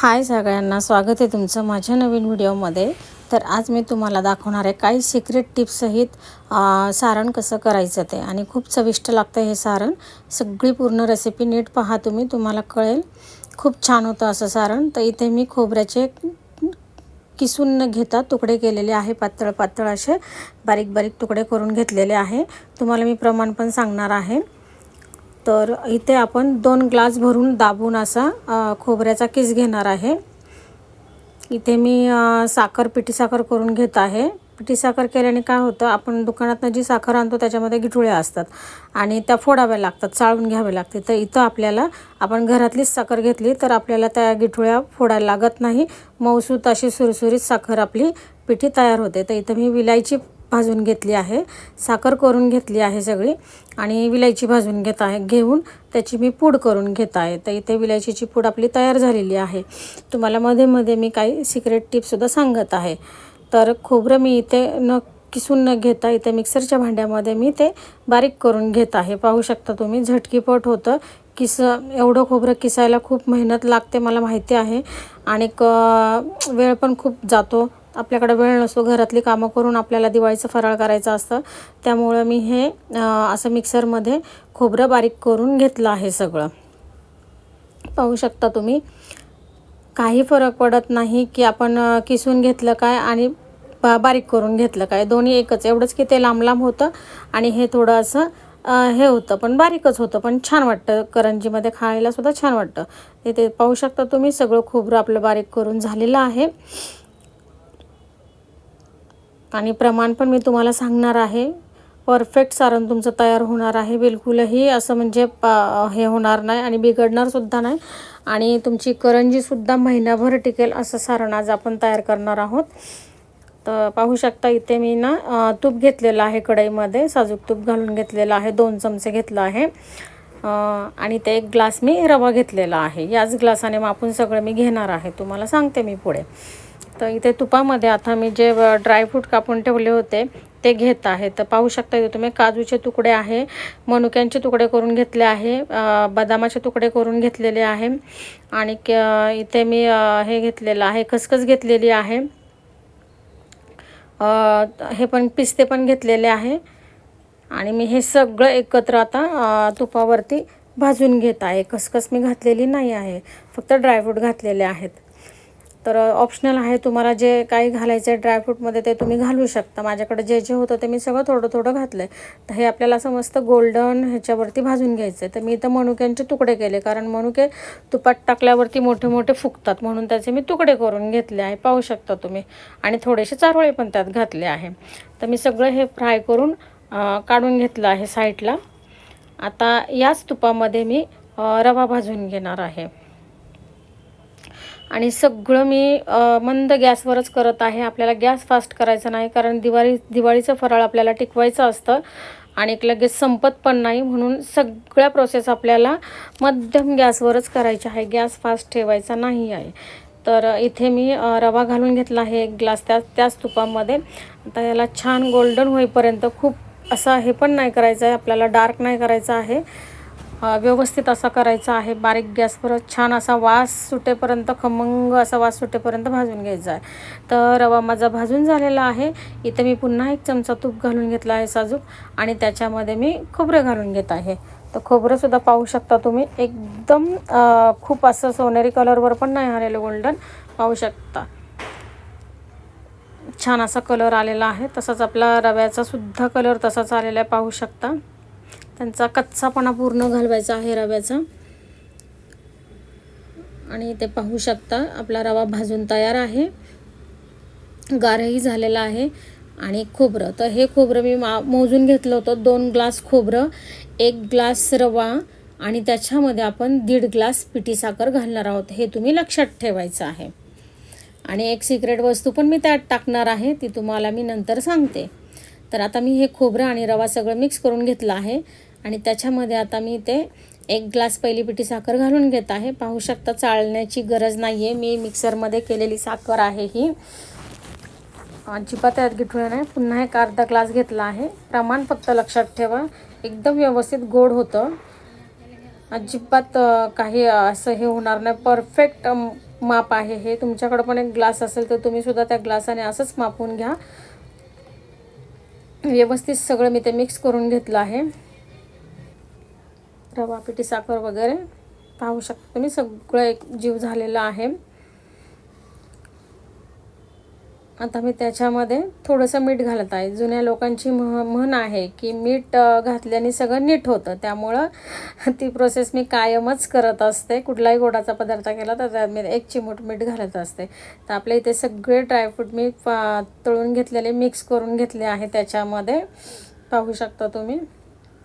हाय सगळ्यांना स्वागत आहे तुमचं माझ्या नवीन व्हिडिओमध्ये. तर आज मी तुम्हाला दाखवणार आहे काही सिक्रेट टिप्ससहित सारण कसं करायचं ते. आणि खूप चविष्ट लागतं हे सारण. सगळी पूर्ण रेसिपी नीट पहा तुम्ही तुम्हाला कळेल. खूप छान होतं असं सारण. तर इथे मी खोबऱ्याचे किसून न घेता तुकडे केलेले आहे पातळ पातळ असे बारीक बारीक तुकडे करून घेतलेले आहे. तुम्हाला मी प्रमाण पण सांगणार आहे. तर इथे आपण दोन ग्लास भरून दाबून असा खोबऱ्याचा किस घेणार आहे. इथे मी साखर पिठी साखर करून घेत आहे. पिठी साखर केल्याने काय होतं आपण दुकानातनं जी साखर आणतो त्याच्यामध्ये गिठुळ्या असतात आणि त्या फोडाव्या लागतात चाळून घ्याव्या लागते. तर इथं आपल्याला आपण घरातलीच साखर घेतली तर आपल्याला त्या गिठुळ्या फोडायला लागत नाही. मऊसूत अशी सुरसुरीत साखर आपली पिठी तयार होते. तर इथं मी विलायची भाजून घेतली आहे. साखर करून घेतली आहे सगळी आणि विलायची भाजून घेत आहे घेऊन त्याची मी पूड करून घेत आहे. तर इथे विलायचीची पूड आपली तयार झालेली आहे. तुम्हाला मध्ये मध्ये मी काही सिक्रेट टिप्ससुद्धा सांगत आहे. तर खोबरं मी इथे न किसून न घेता इथे मिक्सरच्या भांड्यामध्ये मी ते बारीक करून घेत आहे. पाहू शकता तुम्ही झटकीपट होतं. किस एवढं खोबरं किसायला खूप मेहनत लागते मला माहिती आहे. आणि क वेळ पण खूप जातो. आपल्याकडे वेळ नसतो घरातली कामं करून आपल्याला दिवाळीचं फराळ करायचं असतं. त्यामुळं मी हे असं मिक्सरमध्ये खोबरं बारीक करून घेतलं आहे सगळं. पाहू शकता तुम्ही काही फरक पडत नाही की आपण किसून घेतलं काय आणि बा बारीक करून घेतलं काय. दोन्ही एकच. एवढंच की ते लांब लांब होतं आणि हे थोडं असं हे होतं पण बारीकच होतं पण छान वाटतं. करंजीमध्ये खायला सुद्धा छान वाटतं. ते पाहू शकता तुम्ही सगळं खोबरं आपलं बारीक करून झालेलं आहे. आणि प्रमाण पण मी तुम्हाला सांगणार आहे. परफेक्ट सारण तुमचं तयार होणार आहे. बिलकुलही असं म्हणजे पा हे होणार नाही आणि बिघडणारसुद्धा नाही. आणि तुमची करंजीसुद्धा महिनाभर टिकेल असं सारण आज आपण तयार करणार आहोत. तर पाहू शकता इथे मी ना तूप घेतलेलं आहे कढईमध्ये. साजूक तूप घालून घेतलेलं आहे. दोन चमचे घेतलं आहे. आणि ते एक ग्लास मी रवा घेतलेला आहे. याच ग्लासाने मापून सगळं मी घेणार आहे. तुम्हाला सांगते मी पुढे. तर इथे तुपामध्ये आता मी जे ड्रायफ्रूट कापून ठेवले होते ते घेत आहे. तर पाहू शकता इथे तुम्ही काजूचे तुकडे आहे मनुक्यांचे तुकडे करून घेतले आहे बदामाचे तुकडे करून घेतलेले आहे आणि इथे मी हे घेतलेलं आहे खसखस घेतलेली आहे. हे पण पिस्ते पण घेतलेले आहे आणि मी हे सगळं एकत्र आता तुपावरती भाजून घेत आहे. खसखस मी घातलेली नाही आहे फक्त ड्रायफ्रूट घातलेले आहेत. तर ऑप्शनल आहे तुम्हाला जे काही घालायचं आहे ड्रायफ्रूटमध्ये ते तुम्ही घालू शकता. माझ्याकडे जे जे होतं ते मी सगळं थोडं थोडं घातलं आहे तर हे आपल्याला समजतं गोल्डन ह्याच्यावरती भाजून घ्यायचं आहे तर मी इथं मनुक्यांचे तुकडे केले. कारण मनुके तुपात टाकल्यावरती मोठे मोठे फुगतात. म्हणून त्याचे मी तुकडे करून घेतले आहे. पाहू शकता तुम्ही. आणि थोडेसे चारोळे पण त्यात घातले आहे. तर मी सगळं हे फ्राय करून काढून घेतलं आहे साईडला आता याच तुपामध्ये मी रवा भाजून घेणार आहे. आणि सगळं मी मंद गॅसवरच करत आहे. आपल्याला गॅस फास्ट करायचा नाही कारण दिवाळी दिवाळीचं फराळ आपल्याला टिकवायचं असतं आणि लगेच संपत पण नाही. म्हणून सगळ्या प्रोसेस आपल्याला मध्यम गॅसवरच करायची आहे. गॅस फास्ट ठेवायचा नाही आहे. तर इथे मी रवा घालून घेतला आहे एक ग्लास त्या त्याच तुपामध्ये. आता याला छान गोल्डन होईपर्यंत खूप असं हे पण नाही करायचं आहे. आपल्याला डार्क नाही करायचं आहे. व्यवस्थित असा करायचा आहे. बारीक गॅसवर छान असा वास सुटेपर्यंत खमंग असा वास सुटेपर्यंत भाजून घ्यायचा आहे. तर रवा माझा भाजून झालेला आहे. इथे मी पुन्हा एक चमचा तूप घालून घेतला आहे साजूक आणि त्याच्यामध्ये मी खोबरं घालून घेत आहे. तर खोबरंसुद्धा पाहू शकता तुम्ही. एकदम खूप असं सोनेरी कलरवर पण नाही आलेलं गोल्डन. पाहू शकता. छान असा कलर आलेला आहे. तसाच आपला रव्याचा सुद्धा कलर तसाच आलेला आहे. पाहू शकता. त्यांचा कच्चापणा पूर्ण घालवायचा आहे रव्याचा. आणि ते पाहू शकता आपला रवा भाजून तयार आहे. गारही झालेला आहे आणि खोबरं. तर हे खोबरं मी मा मोजून घेतलं होतं दोन ग्लास खोबरं एक ग्लास रवा आणि त्याच्यामध्ये आपण दीड ग्लास पिठी साखर घालणार आहोत हे तुम्ही लक्षात ठेवायचं आहे. आणि एक सिक्रेट वस्तू पण मी त्यात टाकणार आहे ती तुम्हाला मी नंतर सांगते. तर आता मी हे खोबरं आणि रवा सगळं मिक्स करून घेतलं आहे. आणि त्याच्यामध्ये आता मी ते एक ग्लास पहिली पिठी साखर घालून घेत आहे. पाहू शकता चाळण्याची गरज नाही आहे मी मिक्सरमध्ये केलेली साखर आहे ही. अजिबात त्यात गिठूया नाही. पुन्हा एक अर्धा ग्लास घेतला आहे. प्रमाण फक्त लक्षात ठेवा. एकदम व्यवस्थित गोड होतं. अजिबात काही असं हे होणार नाही. परफेक्ट माप आहे हे. तुमच्याकडं पण एक ग्लास असेल तर तुम्हीसुद्धा त्या ग्लासाने असंच मापून घ्या. व्यवस्थित सगळं मी ते मिक्स करून घेतलं आहे. रवा पिठी साखर वगैरे पाहू शकता तुम्ही. सगळं एक जीव झालेला आहे. आता मी त्याच्यामध्ये थोडंसं मीठ घालत आहे. जुन्या लोकांची म्ह म्हण आहे की मीठ घातल्याने सगळं नीट होतं. त्यामुळं ती प्रोसेस मी कायमच करत असते. कुठलाही गोडाचा पदार्थ केला तर त्यात मी एक चिमूट मीठ घालत असते. तर आपल्या इथे सगळे ड्रायफ्रूट मी पा तळून घेतलेले मिक्स करून घेतले आहे त्याच्यामध्ये. पाहू शकता तुम्ही.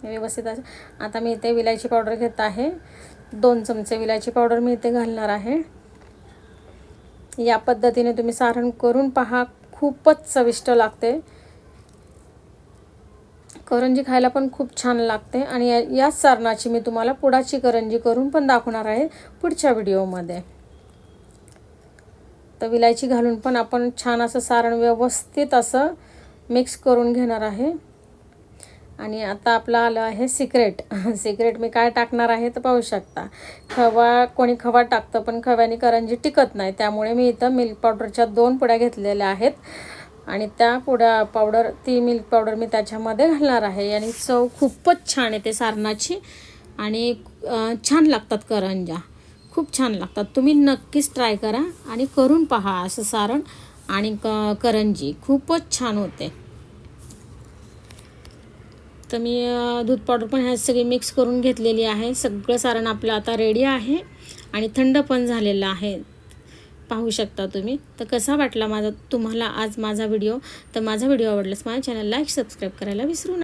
व्यवस्थित असं आता मी इथे विलायची पावडर घेत आहे. दोन चमचे विलायची पावडर मी इथे घालणार आहे. या पद्धतीने तुम्ही सारण करून पहा. खूपच चविष्ट लागते. करंजी खायला पण खूप छान लागते. आणि या याच सारणाची मी तुम्हाला पुडाची करंजी करून पण दाखवणार आहे पुढच्या व्हिडिओमध्ये. तर विलायची घालून पण आपण छान असं सारण व्यवस्थित असं मिक्स करून घेणार आहे. आणि आता आपलं आलं आहे सिक्रेट. सिक्रेट मी काय टाकणार आहे तर पाहू शकता. खवा कोणी खवा टाकतं पण खव्याने करंजी टिकत नाही. त्यामुळे मी इथं मिल्क पावडरच्या दोन पुड्या घेतलेल्या आहेत. आणि त्या पुड्या पावडर ती मिल्क पावडर मी त्याच्यामध्ये घालणार आहे. आणि चव खूपच छान येते सारणाची. आणि छान लागतात करंजा खूप छान लागतात. तुम्ही नक्कीच ट्राय करा आणि करून पहा असं सारण आणि क करंजी. खूपच छान होते. तर मी दूध पावडर पण ह्या सगळी मिक्स करून घेतलेली आहे. सगळं सारण आपलं आता रेडी आहे आणि थंड पण झालेलं आहे. पाहू शकता तुम्ही. तर कसा वाटला माझा तुम्हाला आज माझा व्हिडिओ तर माझा व्हिडिओ आवडल्यास माझ्या चॅनल लाईक सबस्क्राईब करायला विसरू नका.